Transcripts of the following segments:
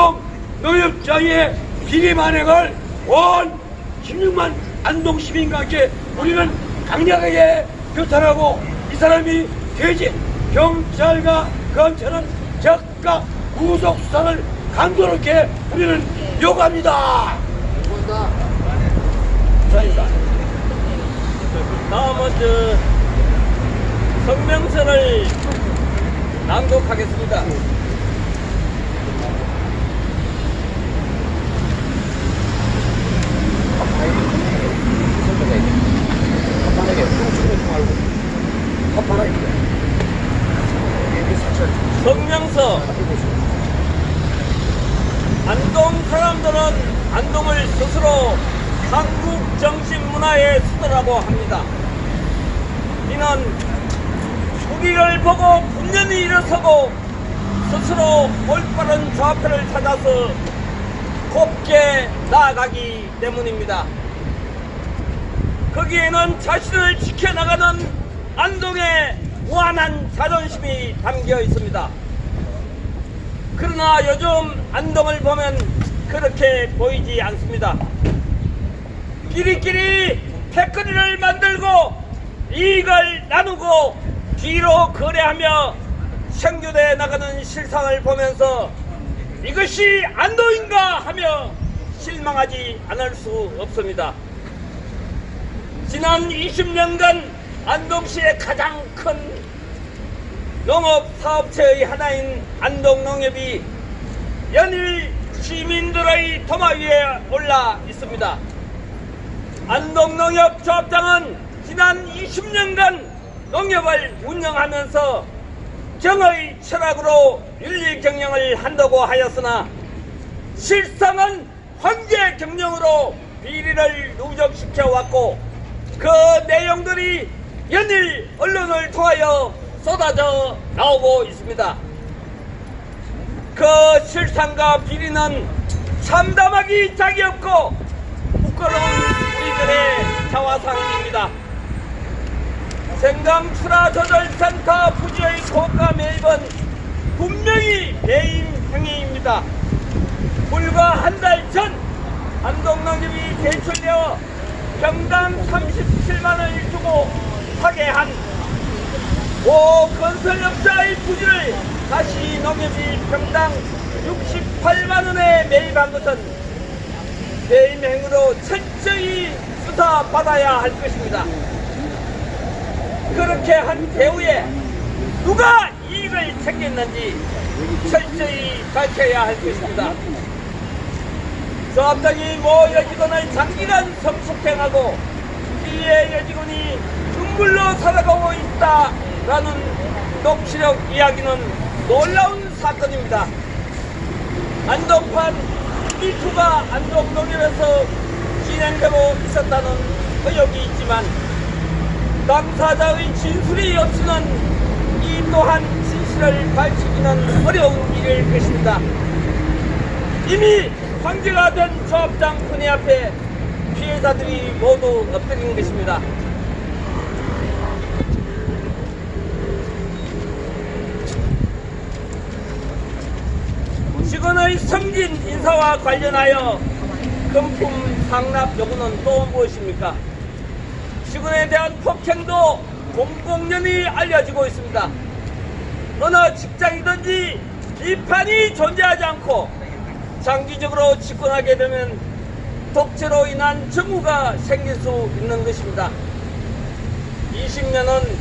안동 농협장의 비리 만행을 온 16만 안동 시민과 함께 우리는 강력하게 규탄하고 이 사람이 돼지 경찰과 검찰은 적각 구속 수사를 강도롭게 우리는 요구합니다. 감사합니다. 다음은 저 성명서를 낭독하겠습니다. 성명서 안동 사람들은 안동을 스스로 한국 정신 문화의 수도라고 합니다. 이는 후기를 보고 분연히 일어서고 스스로 올바른 좌표를 찾아서 곱게 나아가기 때문입니다. 거기에는 자신을 지켜나가는 안동의 무한한 자존심이 담겨 있습니다. 그러나 요즘 안동을 보면 그렇게 보이지 않습니다. 끼리끼리 패거리를 만들고 이익을 나누고 뒤로 거래하며 생존해 나가는 실상을 보면서 이것이 안동인가 하며 실망하지 않을 수 없습니다. 지난 20년간 안동시의 가장 큰 농업 사업체의 하나인 안동농협이 연일 시민들의 도마 위에 올라 있습니다. 안동농협 조합장은 지난 20년간 농협을 운영하면서 정의 철학으로 윤리 경영을 한다고 하였으나 실상은 황제 경영으로 비리를 누적시켜 왔고 그 내용들이 연일 언론을 통하여 쏟아져 나오고 있습니다. 그 실상과 비리는 참담하기 짝이 없고 부끄러운 우리들의 자화상입니다. 생강 출하 조절센터 부지의 고가 매입은 분명히 배임 행위입니다. 불과 한 달 전 안동농협이 대출되어 병당 37만원을 주고 파괴한 오 건설업자의 부지를 다시 농협이 병당 68만원에 매입한 것은 배임 행위로 철저히 수사받아야 할 것입니다. 그렇게 한 배후에 누가 이익을 챙겼는지 철저히 밝혀야 할 것입니다. 조합장이 모 여직원을 장기간 성폭행하고 이에 여직원이 눈물로 살아가고 있다 라는 녹취록 이야기는 놀라운 사건입니다. 안동판 미투가 안동농협에서 진행되고 있었다는 의혹이 있지만 당사자의 진술이 없이는 이 또한 진실을 밝히기는 어려운 일일 것입니다. 이미 황제가 된 조합장 분의 앞에 피해자들이 모두 엎드린 것입니다. 직원의 승진 인사와 관련하여 금품 상납 요구는 또 무엇입니까? 직원에 대한 폭행도 공공연히 알려지고 있습니다. 어느 직장이든지 비판이 존재하지 않고 장기적으로 집권하게 되면 독재로 인한 정우가 생길 수 있는 것입니다. 20년은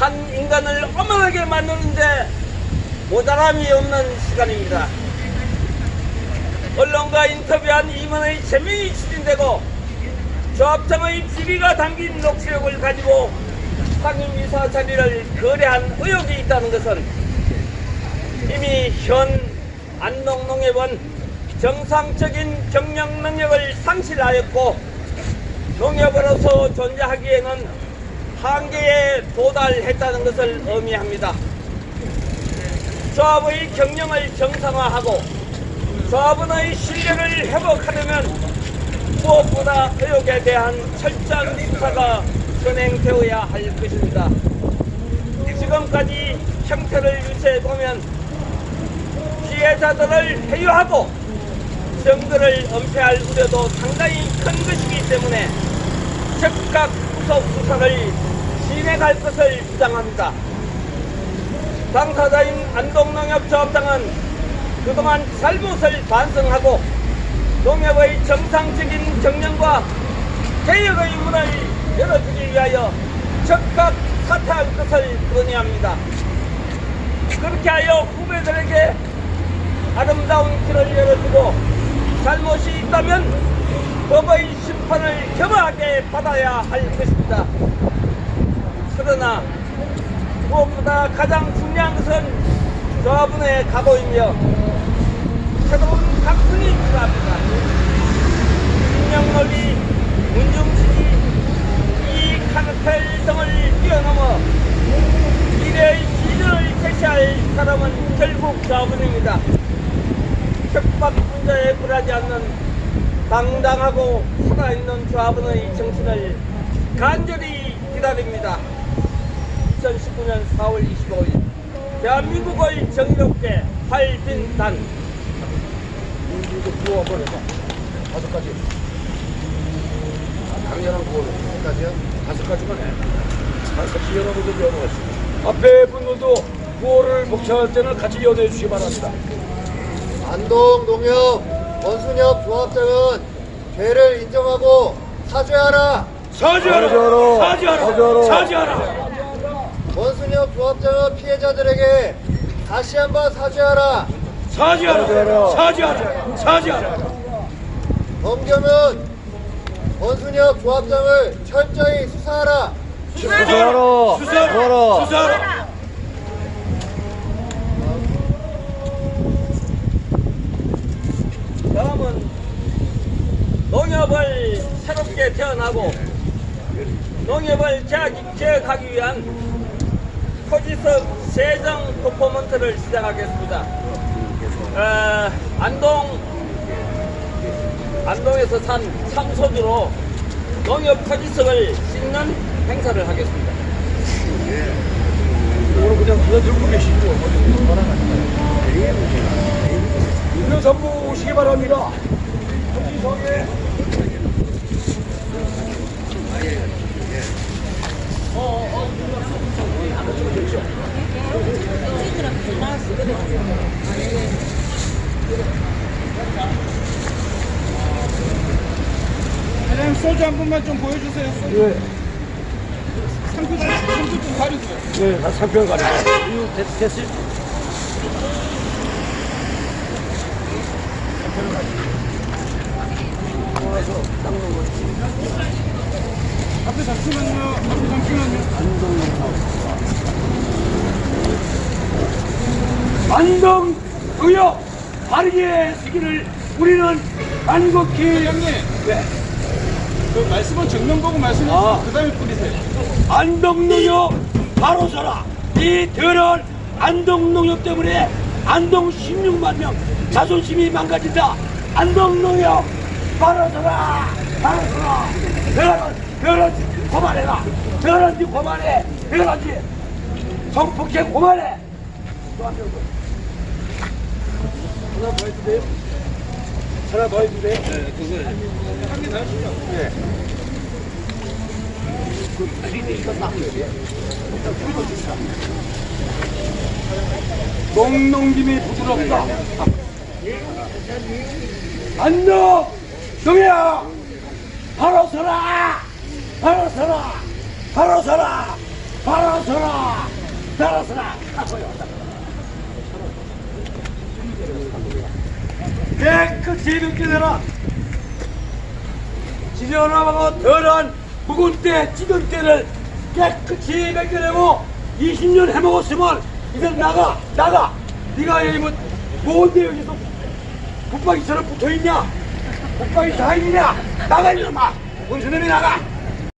한 인간을 어머하게 만드는데 모자람이 없는 시간입니다. 언론과 인터뷰한 임원의 제명이 추진되고 조합장의 비리가 담긴 녹취록을 가지고 상임이사 자리를 거래한 의혹이 있다는 것은 이미 현 안동농협은 정상적인 경영 능력을 상실하였고 농협으로서 존재하기에는 한계에 도달했다는 것을 의미합니다. 조합의 경영을 정상화하고 조합원의 신뢰를 회복하려면 무엇보다 의혹에 대한 철저한 수사가 진행되어야 할 것입니다. 지금까지 형태를 유추해 보면 피해자들을 회유하고 정들을 은폐할 우려도 상당히 큰 것이기 때문에 즉각 구속 수사를 진행할 것을 주장합니다. 당사자인 안동농협조합장은 그동안 잘못을 반성하고 농협의 정상적인 경영과 개혁의 문을 열어주기 위하여 즉각 사퇴할 것을 건의합니다. 그렇게 하여 후배들에게 아름다운 길을 열어주고 잘못이 있다면 법의 심판을 겸허하게 받아야 할 것입니다. 그러나 무엇보다 가장 중요한 것은 조합원의 각오이며 새로운 각성이 필요합니다. 인명 논리, 문중시기, 이익 카르텔 등을 뛰어넘어 미래의 비전을 제시할 사람은 결국 조합원입니다. 협박 문제에 굴하지 않는 당당하고 살아있는 조합원의 정신을 간절히 기다립니다. 2019년 4월 25일 대한민국을 정의롭게 활빈단 이거 구호 한번 해봐. 다섯 가지. 강렬한 구호를 다섯 가지요? 다섯 가지만 해. 다섯 가지 여러분들 연호하시고. 앞에 분들도 구호를 목청할 때는 같이 연호해 주시기 바랍니다. 안동 농협 원순협 조합장은 죄를 인정하고 사죄하라. 사죄하라! 사죄하라! 사죄하라! 원순협 조합장은 피해자들에게 다시 한번 사죄하라. 사죄하라! 사죄하라! 사죄하라! 범겸은 원순협 조합장을 철저히 수사하라. 수사하라! 수사하라! 수사하라! 다음은 농협을 새롭게 태어나고 농협을 재학- 재혁하기 위한 토지석 세정 퍼포먼트를 시작하겠습니다. 어, 안동 안동에서 산 참소주로 농협 토지석을 씻는 행사를 하겠습니다. 오늘 그냥 그냥 들고 계시고 이런 선보 오시기 바랍니다. 토지석에 사장님 소주 한 분만 좀 보여주세요. 소주. 예, 상표 좀, 상표 좀 가려주세요. 예, 다 상편 가리고. 앞에 잠시만요. 앞에 잠시만요. 안동 의협 바르게 쓰기를 우리는 간곡히 형님, 네. 그 말씀은 정면 보고 주세요. 아. 그 다음에 뿌리세요. 안동농협 바로 서라 이 더러운 안동농협 때문에 안동 16만 명 자존심이 망가진다 안동농협 바로 서라 바로 서라 더러운 더러운 짓 그만해라 더러운 짓 그만해 더러운 짓 성폭행 그만해 하나 더 해도 돼요? 하나 더 해도 돼요? 네, 그거 한개 더 하시죠. 네. 농농김이 부드럽다. 안녕, 동이야. 바로 서라. 바로 서라. 바로 서라. 바로 서라. 바로 서라. 깨끗이 벗겨내라. 지저분하고 덜한 묵은 때, 찌든 때를 깨끗이 벗겨내고 20년 해먹었으면 이제 나가, 나가. 네가 여기 뭐, 뭔데 여기서 붙박이처럼 붙어있냐? 붙박이 다 있냐? 나가 이놈아! 원수놈이 나가!